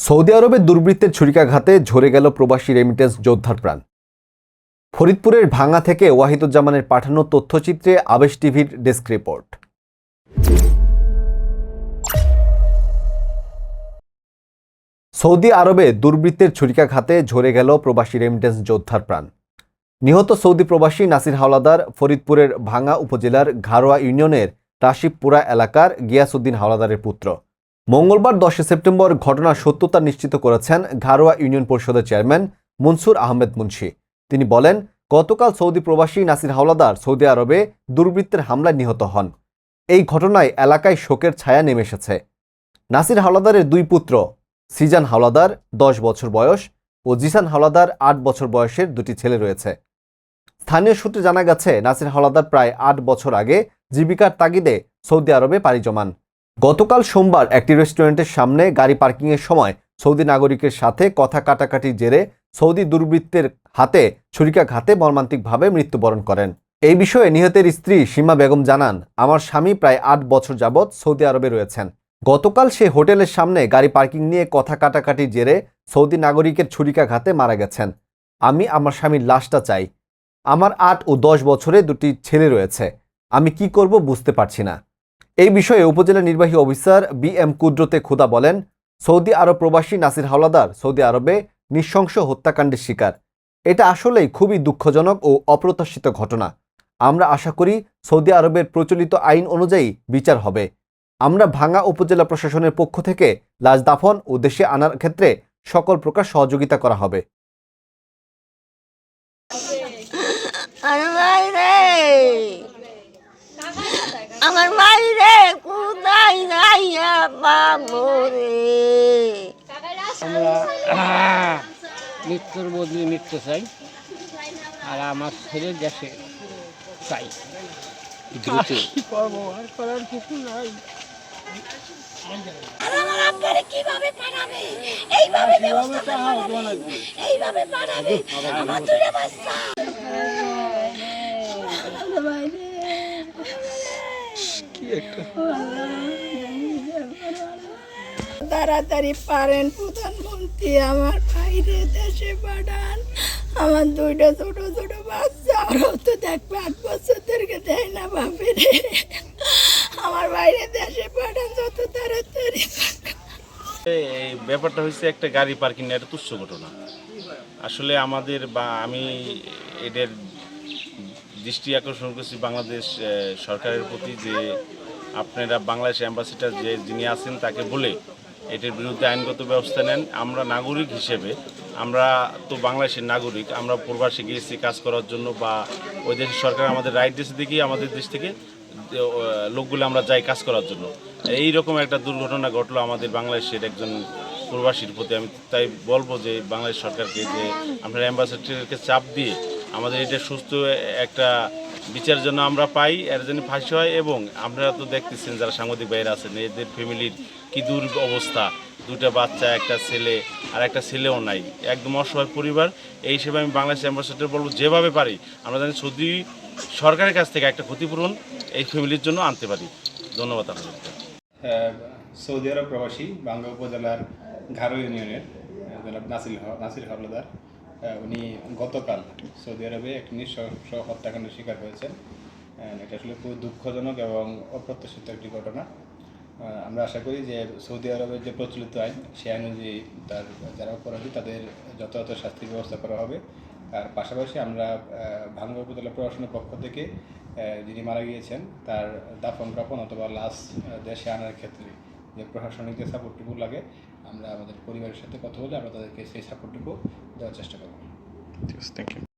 Saudi আরবে দুর্বৃত্তের ছুরিকাঘাতে ঝরে গেল প্রবাসী রেমিটেন্স যোদ্ধার প্রাণ। ফরিদপুরের ভাঙা থেকে ওয়াহিদুজ্জামানের পাঠানো তথ্যচিত্রে আবেশ টিভির ডেস্ক রিপোর্ট। সৌদি আরবে দুর্বৃত্তের ছুরিকাঘাতে ঝরে গেল প্রবাসী রেমিটেন্স যোদ্ধার প্রাণ। নিহত সৌদি প্রবাসী নাসির হাওলাদার ফরিদপুরের ভাঙ্গা উপজেলার ঘারোয়া ইউনিয়নের রাশিবপুরা এলাকার গিয়াসউদ্দিন হাওলাদারের পুত্র। মঙ্গলবার দশই সেপ্টেম্বর ঘটনার সত্যতা নিশ্চিত করেছেন ঘারোয়া ইউনিয়ন পরিষদের চেয়ারম্যান মনসুর আহমেদ মুন্সি। তিনি বলেন, গতকাল সৌদি প্রবাসী নাসির হাওলাদার সৌদি আরবে দুর্বৃত্তের হামলায় নিহত হন। এই ঘটনায় এলাকায় শোকের ছায়া নেমে এসেছে। নাসির হাওলাদারের দুই পুত্র, সিজান হাওলাদার দশ বছর বয়স ও জিসান হাওলাদার আট বছর বয়সের দুটি ছেলে রয়েছে। স্থানীয় সূত্রে জানা গেছে, নাসির হাওলাদার প্রায় আট বছর আগে জীবিকার তাগিদে সৌদি আরবে পাড়ি জমান। গতকাল সোমবার একটি রেস্টুরেন্টের সামনে গাড়ি পার্কিংয়ের সময় সৌদি নাগরিকের সাথে কথা কাটাকাটির জেরে সৌদি দুর্বৃত্তের হাতে ছুরিকাঘাতে মর্মান্তিকভাবে মৃত্যুবরণ করেন। এই বিষয়ে নিহতের স্ত্রী সীমা বেগম জানান, আমার স্বামী প্রায় আট বছর যাবৎ সৌদি আরবে রয়েছেন। গতকাল সে হোটেলের সামনে গাড়ি পার্কিং নিয়ে কথা কাটাকাটির জেরে সৌদি নাগরিকের ছুরিকাঘাতে মারা গেছেন। আমি আমার স্বামীর লাশটা চাই। আমার আট ও দশ বছরে দুটি ছেলে রয়েছে। আমি কি করব বুঝতে পারছি না। এই বিষয়ে উপজেলা নির্বাহী অফিসার বি এম কুদরতে খুদা বলেন, সৌদি আরব প্রবাসী নাসির হাওলাদার সৌদি আরবে নৃশংস হত্যাকাণ্ডের শিকার। এটা আসলেই খুবই দুঃখজনক ও অপ্রত্যাশিত ঘটনা। আমরা আশা করি সৌদি আরবের প্রচলিত আইন অনুযায়ী বিচার হবে। আমরা ভাঙ্গা উপজেলা প্রশাসনের পক্ষ থেকে লাশ দাফন ও দেশে আনার ক্ষেত্রে সকল প্রকার সহযোগিতা করা হবে। কোথায় যাইয়া পাবো রে আমরা মৃত্যুর বদলে মৃত্যু চাই আর আমার ছেলে দেশে চাই দ্রুত কি করব করার কিছু নাই আর আমার আব্বারে কীভাবে পাঠাবে এইভাবে এইভাবে পাঠাবে আমার বাচ্চা ভাই রে তাড়াতাড়ি পারেন, প্রধানমন্ত্রী, আমার বাইরে দেশে পাঠান। আমার দুইটা ছোট ছোট বাচ্চা, ওরাও তো দেখবে আট বছর থেকে দেয় না বাপে রে আমার বাইরে দেশে পাঠান, যত তাড়াতাড়ি এই ব্যাপারটা হচ্ছে একটা গাড়ি পার্কিং একটা তুচ্ছ ঘটনা। আসলে আমাদের বা আমি এদের দৃষ্টি আকর্ষণ করছি বাংলাদেশ সরকারের প্রতি যে আপনারা বাংলাদেশ অ্যাম্বাসিডার যে যিনি আছেন তাকে বলে এটির বিরুদ্ধে আইনগত ব্যবস্থা নেন। আমরা নাগরিক হিসেবে, আমরা তো বাংলাদেশের নাগরিক, আমরা প্রবাসে গিয়েছি কাজ করার জন্য বা ওই দেশের সরকার আমাদের রাইট দিয়েছে দেখি আমাদের দেশ থেকে লোকগুলো আমরা যাই কাজ করার জন্য। এই রকম একটা দুর্ঘটনা ঘটলো আমাদের বাংলাদেশের একজন প্রবাসীর প্রতি। আমি তাই বলব যে বাংলাদেশ সরকারকে যে আপনারা অ্যাম্বাসেডারকে চাপ দিয়ে আমাদের এটা সুস্থ একটা বিচারের জন্য আমরা পাই এর জন্য ফাঁসি হয় এবং আপনারা তো দেখতেছেন যারা সাংবাদিক বাইরে আছেন এদের ফ্যামিলির কি দূর অবস্থা দুটা বাচ্চা একটা ছেলে আর একটা ছেলেও নাই। একদম অসহায় পরিবার। এই হিসেবে আমি বাংলাদেশ অ্যাম্বাসেডার বলব যেভাবে পারি আমরা জানি সৌদি সরকারের কাছ থেকে একটা ক্ষতিপূরণ এই ফ্যামিলির জন্য আনতে পারি। ধন্যবাদ আপনাদেরকে। আহ, সৌদি আরব প্রবাসী বাংলা উপজেলার ঘারো ইউনিয়নের নাসির নাসির হাওলাদার। আহ, উনি গতকাল সৌদি আরবে একটি নৃশংস হত্যাকাণ্ডের শিকার হয়েছেন। এটা আসলে খুব দুঃখজনক এবং অপ্রত্যাশিত একটি ঘটনা। আমরা আশা করি যে সৌদি আরবের যে প্রচলিত আইন সে আইন অনুযায়ী তার, যারা অপরাধী, তাদের যথাযথ শাস্তির ব্যবস্থা করা হবে। আর পাশাপাশি আমরা ভাঙ্গা উপজেলা প্রশাসনের পক্ষ থেকে যিনি মারা গিয়েছেন, তার দাফন কাপন অথবা লাশ দেশে আনার ক্ষেত্রে যে প্রশাসনিক যে সাপোর্টটুকু লাগে, আমরা আমাদের পরিবারের সাথে কথা বলে আমরা তাদেরকে সেই সাপোর্টটুকু দেওয়ার চেষ্টা করব।